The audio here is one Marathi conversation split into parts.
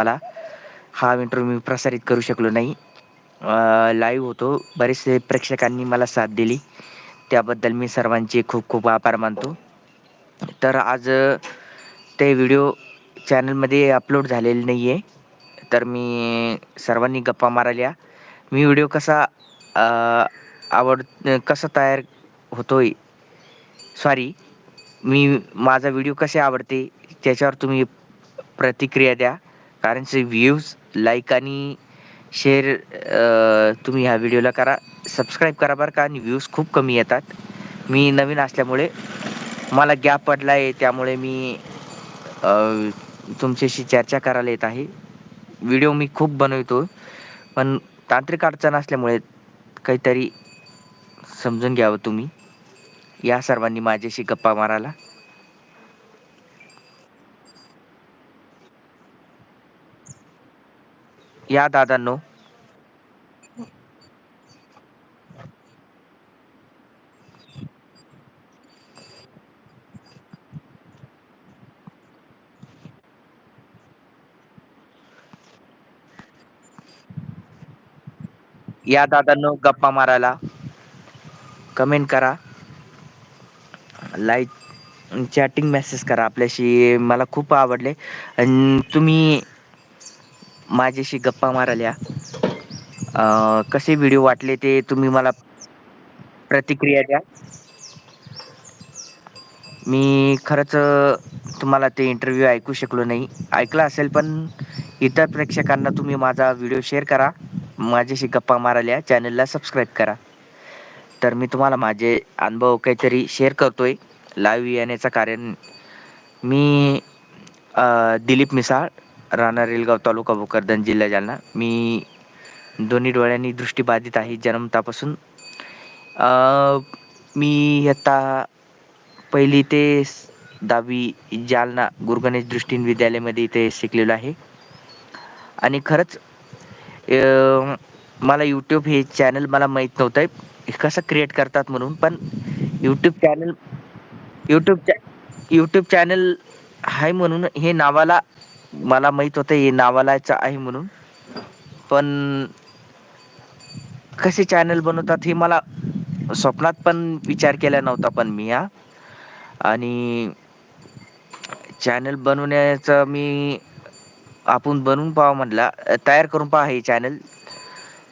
मला हा इंटरव्ह्यू मी प्रसारित करू शकलो नाही. लाईव्ह होतो. बरेचसे प्रेक्षकांनी मला साथ दिली. त्याबद्दल मी सर्वांचे खूप खूप आभार मानतो. तर आज ते व्हिडिओ चॅनलमध्ये अपलोड झालेले नाही आहे. तर मी सर्वांनी गप्पा मारायल्या मी व्हिडिओ कसा आवड कसा तयार होतोय? सॉरी मी माझा व्हिडिओ कसे आवडते? त्याच्यावर तुम्ही प्रतिक्रिया द्या. कारण से व्ह्यूज लाईक आणि शेअर तुम्ही ह्या व्हिडिओला करा सबस्क्राईब करा बरं का आणि व्ह्यूज खूप कमी येतात. मी नवीन असल्यामुळे मला गॅप पडला आहे त्यामुळे मी तुमच्याशी चर्चा करायला येत आहे. व्हिडिओ मी खूप बनवतो पण तांत्रिक अडचण असल्यामुळे काहीतरी समजून घ्यावं तुम्ही या सर्वांनी माझ्याशी गप्पा मारायला. या दादांनो. या दादांनो गप्पा मारायला. कमेंट करा. लाईक चॅटिंग मेसेज करा. आपल्याशी मला खूप आवडले. आणि तुम्ही माझ्याशी गप्पा माराल्या अ कसे व्हिडिओ वाटले ते तुम्ही मला प्रतिक्रिया द्या. मी खरंच तुम्हाला ते इंटरव्ह्यू ऐकू शकलो नाही ऐकला असेल पण इतर प्रेक्षकांना तुम्ही माझा व्हिडिओ शेअर करा. माझ्याशी गप्पा मारायल्या चॅनलला सबस्क्राईब करा. तर मी तुम्हाला माझे अनुभव काहीतरी शेअर करतोय. लाईव्ह येण्याचं कारण मी अ दिलीप मिसाळ राहणार रेलगाव तालुका भोकरदन जिल्हा जालना. मी दोन्ही डोळ्यांनी दृष्टीबाधित आहे जन्मतापासून मी आता पहिली ते दहावी जालना गुरुगणेश दृष्टीन विद्यालयामध्ये इथे शिकलेलो आहे. आणि खरंच मला यूट्यूब हे चॅनल मला माहीत नव्हतं. कसं क्रिएट करतात म्हणून पण यूट्यूब चॅनल यूट्यूब चॅ यूट्यूब चॅनल आहे म्हणून हे नावाला मला माहीत होतं हे नावालायचं आहे म्हणून. पण कसे चॅनल बनवतात हे मला स्वप्नात पण विचार केला नव्हता पण मी हा. आणि चॅनल बनवण्याचं मी आपण बनवून पहा म्हटला तयार करून पहा हे चॅनल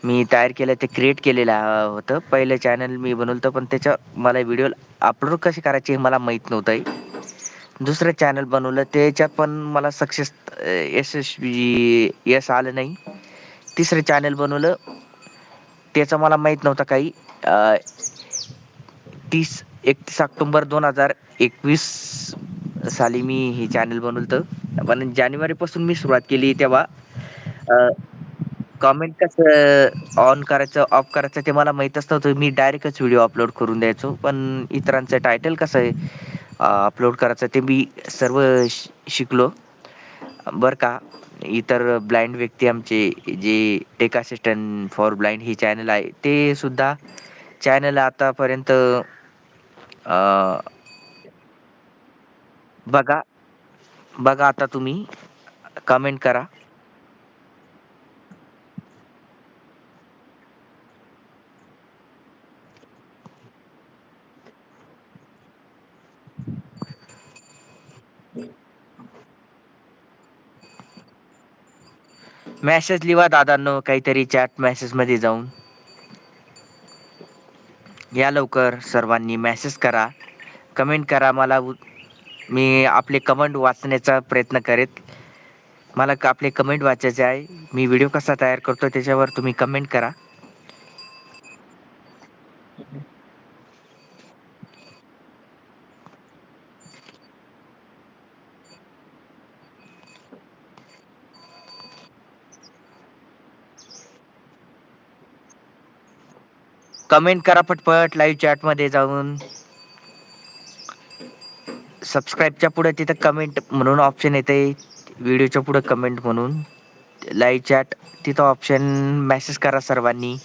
मी तयार केलं ते क्रिएट केलेलं होतं. पहिलं चॅनल मी बनवलं होतं पण त्याच्या मला व्हिडिओ अपलोड कसे करायचे हे मला माहीत नव्हतं. आहे दुसरं चॅनल बनवलं. त्याच्यात पण मला सक्सेस यशस्वी यश आलं नाही. तिसरं चॅनल बनवलं. त्याचं मला माहीत नव्हतं काही. तीस एकतीस ऑक्टोंबर दोन हजार एकवीस साली मी हे चॅनल होतं पण जानेवारीपासून मी सुरुवात केली तेव्हा. कॉमेंट कमेंट ऑन करायचं ऑफ करायचं ते मला माहीतच नव्हतं. मी डायरेक्टच व्हिडिओ अपलोड करून द्यायचो. पण इतरांचं टायटल कसं आहे? अपलोड करायचं ते मी सर्व शिकलो. बरं का इतर ब्लाइंड व्यक्ती आमचे जे टेक असिस्टंट फॉर ब्लाइंड ही चॅनल आहे ते सुद्धा चॅनल आतापर्यंत बघा बघा आता तुम्ही कमेंट करा. मेसेज लिवा दादांनो काहीतरी चॅट मेसेजमध्ये जाऊन. या लवकर सर्वांनी मेसेज करा. कमेंट करा मला. मी आपले कमेंट वाचण्याचा प्रयत्न करेत. मला आपले कमेंट वाचायचे आहे. मी व्हिडिओ कसा तयार करतो त्याच्यावर तुम्ही कमेंट करा. कमेंट करा पटपट लाईव्ह चॅटमध्ये जाऊन. सबस्क्राईबच्या पुढे तिथं कमेंट म्हणून ऑप्शन येते. व्हिडिओच्या पुढे कमेंट म्हणून. लाईव्ह चॅट तिथं ऑप्शन मेसेज करा सर्वांनी.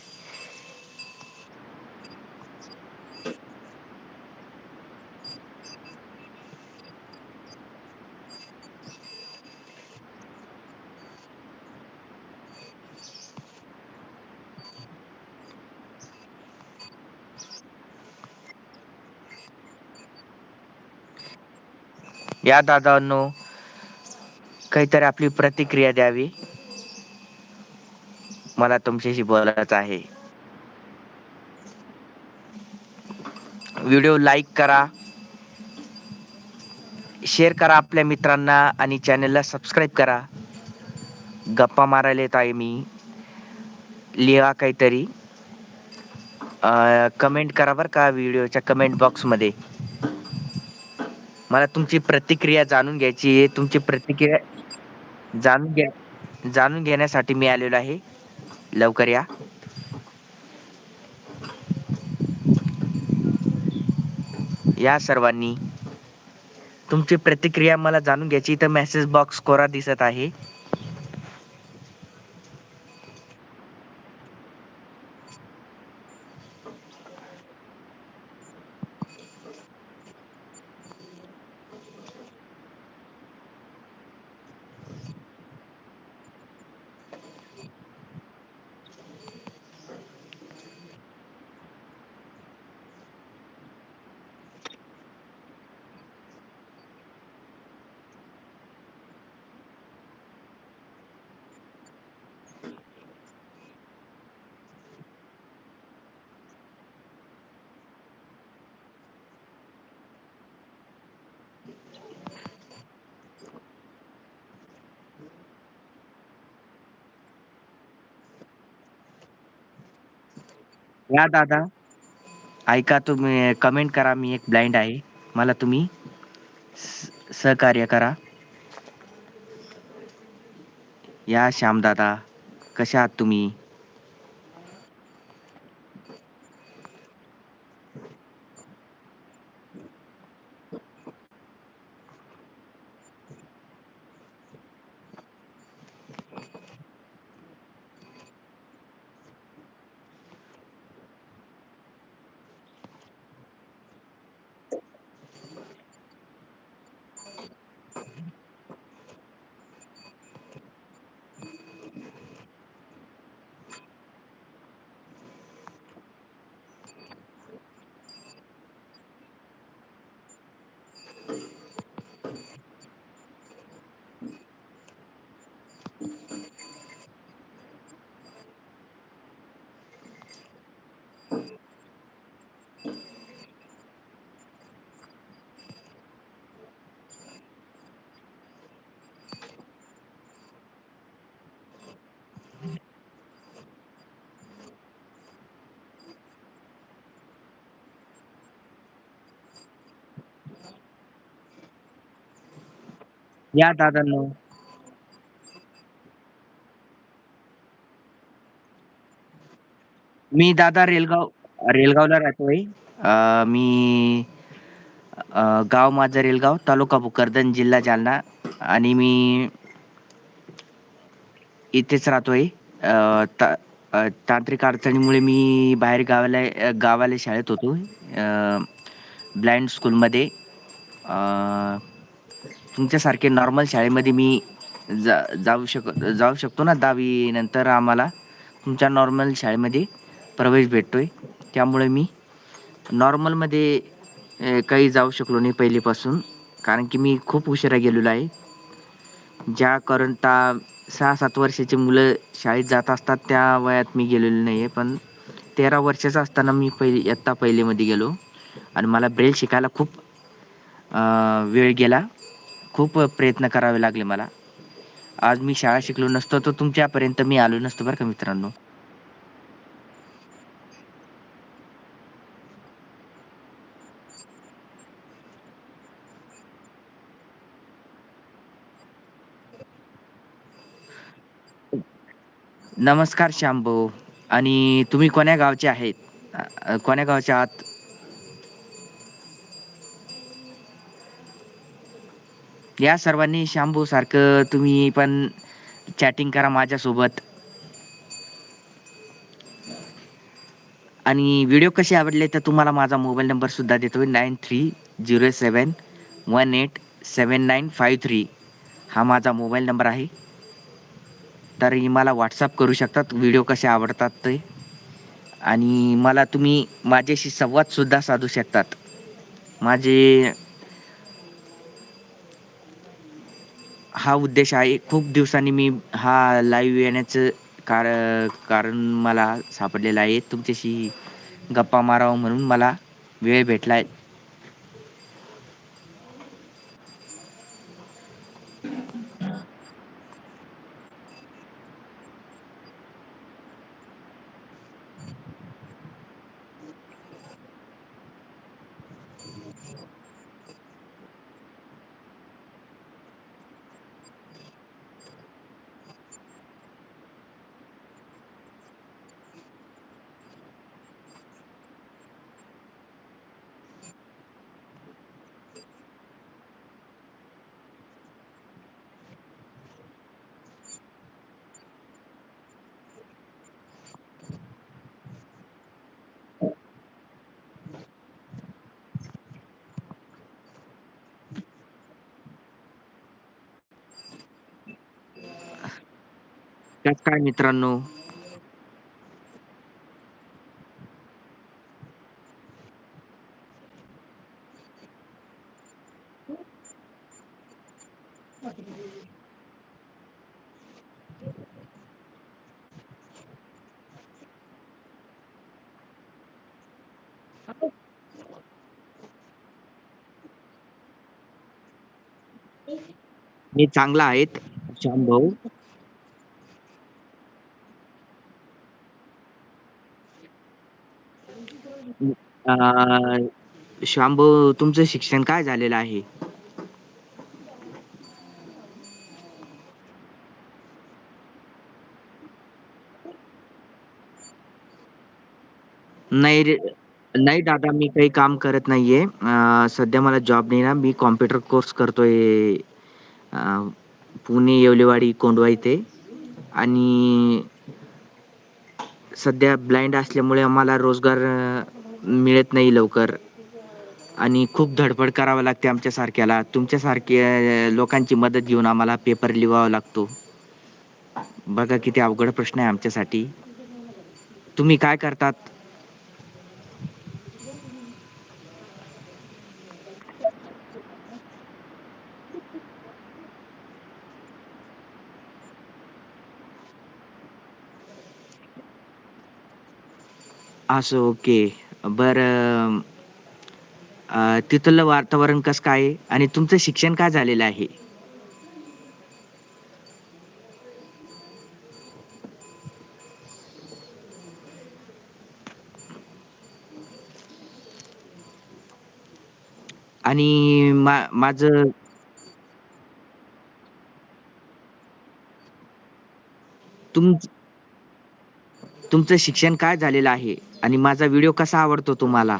या दादांनो काहीतरी आपली प्रतिक्रिया द्यावी. मला तुमच्याशी बोलायचं आहे. व्हिडिओ लाईक करा. शेअर करा आपल्या मित्रांना आणि चॅनलला सबस्क्राईब करा. गप्पा मारायला येत आहे मी. लिहा काहीतरी. कमेंट करा बर का व्हिडिओच्या कमेंट बॉक्समध्ये मला तुमची प्रतिक्रिया जाणून घ्यायची आहे. तुमची प्रतिक्रिया जाणून घ्या जाणून घेण्यासाठी मी आलेलो आहे. लवकर या. या सर्वांनी तुमची प्रतिक्रिया मला जाणून घ्यायची. इथं मेसेज बॉक्स कोरा दिसत आहे. या दादा. ऐका तुम्ही कमेंट करा मी एक ब्लाइंड आहे. मला तुम्ही स- सहकार्य करा. या श्यामदादा कशा आहात तुम्ही? या दादांनो. मी दादा रेलगाव रेलगावला राहतोय अं, मी अं, गाव माझं रेलगाव तालुका भोकरदन जिल्हा जालना. आणि मी इथेच राहतोय. अं, ता- अं, तांत्रिक अडचणीमुळे मी बाहेर गावाला अं, गावाला शाळेत होतो. ब्लाइंड स्कूलमध्ये. अं, तुमच्यासारखे नॉर्मल शाळेमध्ये मी जा जाऊ शक जाऊ शकतो ना दहावी नंतर आम्हाला? तुमच्या नॉर्मल शाळेमध्ये प्रवेश भेटतो आहे त्यामुळे मी नॉर्मलमध्ये काही जाऊ शकलो नाही पहिलीपासून. कारण की मी खूप उशिरा गेलेलो आहे. ज्या करंटा सहा सात वर्षाची मुलं शाळेत जात असतात त्या वयात मी गेलेलो नाही आहे पण तेरा वर्षाचा असताना मी पहिली इयत्ता पहिलीमध्ये गेलो. आणि मला ब्रेल शिकायला खूप वेळ गेला. खूप प्रयत्न करावे लागले मला. आज मी शाळा शिकलो नसतो तर तुमच्यापर्यंत मी आलो नसतो बरं का मित्रांनो. नमस्कार श्यामभाऊ आणि तुम्ही कोण्या गावचे आहेत? कोण्या गावचे आहात? या सर्वांनी श्यामभाऊ सारखं तुम्ही पण चॅटिंग करा माझ्यासोबत. आणि व्हिडिओ कसे आवडले तर तुम्हाला माझा मोबाईल नंबरसुद्धा देतो. देतो nine three zero seven one eight seven nine five three हा माझा मोबाईल नंबर आहे. तर मला व्हॉट्सअप करू शकतात. व्हिडिओ कसे आवडतात ते. आणि मला तुम्ही माझ्याशी संवादसुद्धा साधू शकतात. माझे हा उद्देश आहे. खूप दिवसांनी मी हा लाईव्ह येण्याचं कार कारण मला सापडलेलं आहे. तुमच्याशी गप्पा मारावं म्हणून मला वेळ भेटला आहे त्यात काय मित्रांनो मी चांगला आहेत श्याम भाऊ अं, तुमचं शिक्षण काय झालेलं आहे? नाही रे नाही दादा मी काही काम करत नाहीये. सध्या मला जॉब नाही ना. मी कॉम्प्युटर कोर्स करतोय. पुणे येवलेवाडी कोंडवा इथे. आणि सध्या ब्लाइंड असल्यामुळे आम्हाला रोजगार मिळत नाही लवकर. आणि खूप धडपड करावं लागते आमच्यासारख्याला. तुमच्यासारखे लोकांची मदत घेऊन आम्हाला पेपर लिवावा लागतो. बघा किती अवघड प्रश्न आहे आमच्यासाठी. तुम्ही काय करतात? असं ओके. बरं अं, तिथलं वातावरण कसं काय? आहे आणि तुमचं शिक्षण काय झालेलं आहे? आणि मा माझं तुम तुमचं शिक्षण काय झालेलं आहे? आणि माझा व्हिडिओ कसा आवडतो तुम्हाला?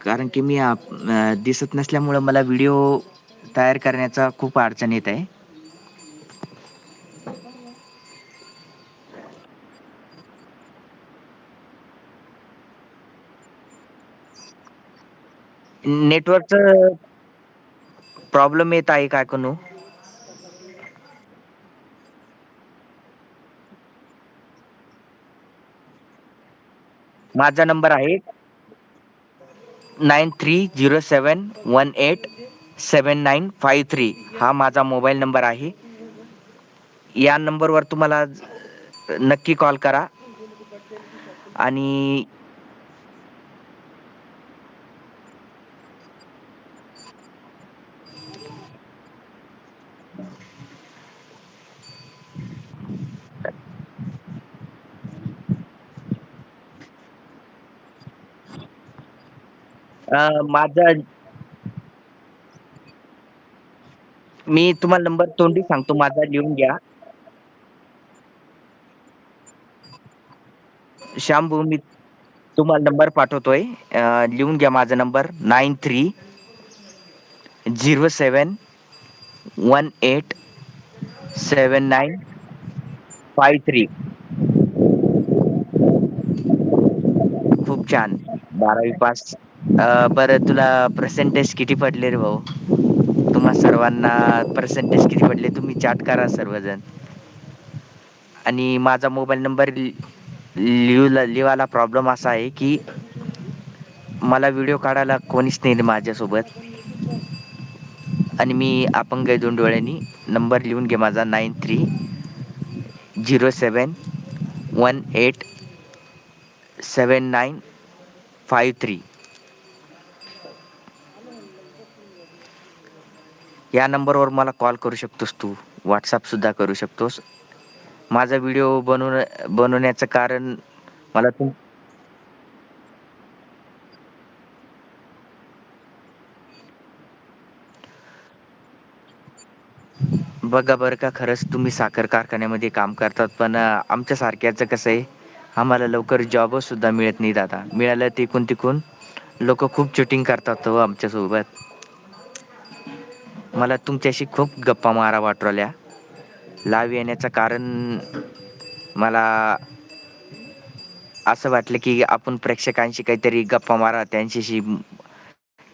कारण की मी आप- दिसत नसल्यामुळं मला व्हिडिओ तयार करण्याचा खूप अडचण येत आहे. नेटवर्कचं प्रॉब्लेम येत आहे काय कनू? माझा नंबर आहे nine three zero seven one eight seven nine five three हा माझा मोबाईल नंबर आहे. या नंबरवर तुम्हाला नक्की कॉल करा. आणि माझा मी तुम्हाला नंबर तोंडी सांगतो माझा लिहून घ्या. श्याम मी तुम्हाला नंबर पाठवतोय. लिहून घ्या माझा number nine three zero seven one eight seven nine five three. खूप छान. बारावी पास. बरं तुला पर्सेंटेज किती पडले रे भाऊ? तुम्हा सर्वांना पर्सेंटेज किती पडले? तुम्ही चॅट करा सर्वजण. आणि माझा मोबाईल नंबर लिहूला लिवाला प्रॉब्लेम असा आहे की मला व्हिडिओ काढायला कोणीच नाही रे माझ्यासोबत. आणि मी अपंग आहे दोन डोळ्यांनी नंबर लिहून घे माझा nine three zero seven one eight seven nine five three या नंबरवर मला कॉल करू शकतोस तू. व्हॉट्सअप सुद्धा करू शकतोस. माझा व्हिडिओ बनव बनवण्याचं कारण मला तू बघा बरं का खरंच तुम्ही साखर कारखान्यामध्ये काम करतात पण आमच्यासारख्याचं कसं आहे आम्हाला लवकर जॉबसुद्धा मिळत नाही दादा. मिळालं तिकून तिकून लोक खूप चिटिंग करतात हो आमच्यासोबत. मला तुमच्याशी खूप गप्पा मारा वाटवल्या लाईव्ह येण्याचं कारण मला असं वाटलं की आपण प्रेक्षकांशी काहीतरी गप्पा मारा त्यांच्याशी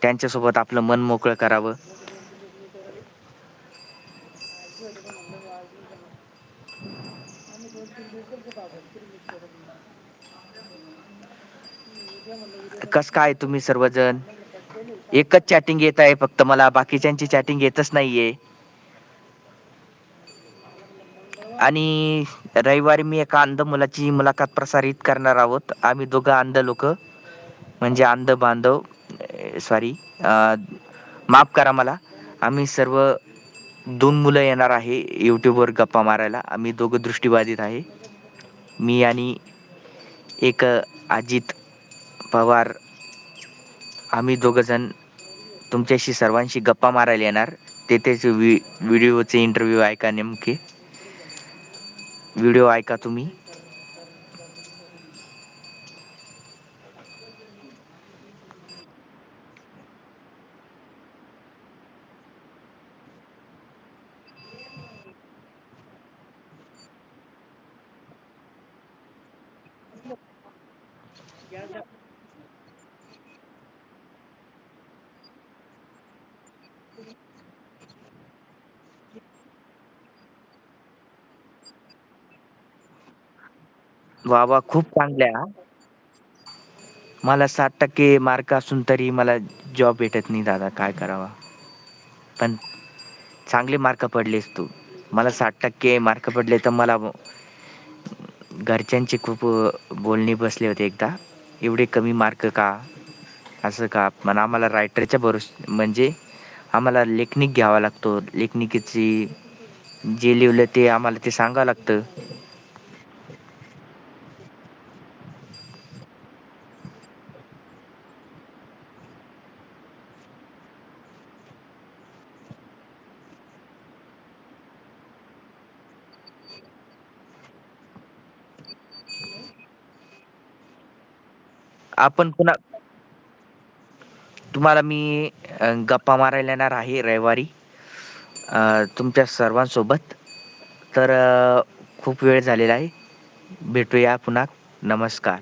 त्यांच्यासोबत आपलं मन मोकळं करावं. कस काय तुम्ही सर्वजण? एकच चॅटिंग येत आहे फक्त मला बाकीच्यांची चॅटिंग येतच नाहीये. आणि रविवारी मी एका अंध मुलाची मुलाखत प्रसारित करणार आहोत. आम्ही दोघं अंध लोक म्हणजे अंध बांधव सॉरी माफ करा मला. आम्ही सर्व दोन मुलं येणार आहे युट्यूबवर गप्पा मारायला. आम्ही दोघं दृष्टीबाधित आहे. मी आणि एक अजित पवार आम्ही दोघंजण तुमच्याशी सर्वांशी गप्पा मारायला येणार. तेथेच व्हिडिओचे इंटरव्ह्यू ऐका नेमके. व्हिडिओ ऐका तुम्ही. वा वा खूप चांगल्या. मला साठ टक्के मार्क असून तरी मला जॉब भेटत नाही दादा काय करावा? पण चांगले मार्क पडलेस तू. मला साठ टक्के मार्क पडले तर मला घरच्यांचे खूप बोलणे बसले होते एकदा. एवढे कमी मार्क का? असं का? पण आम्हाला रायटरच्या भरोस म्हणजे आम्हाला लेखनिक घ्यावा लागतो. लेखनिकेची जे लिवलं ते आम्हाला ते सांगावं लागतं. आपण पुन्हा तुम्हाला मी गप्पा मारायला येणार आहे रविवारी तुमच्या सर्वांसोबत. तर खूप वेळ झालेला आहे. भेटूया पुन्हा. नमस्कार.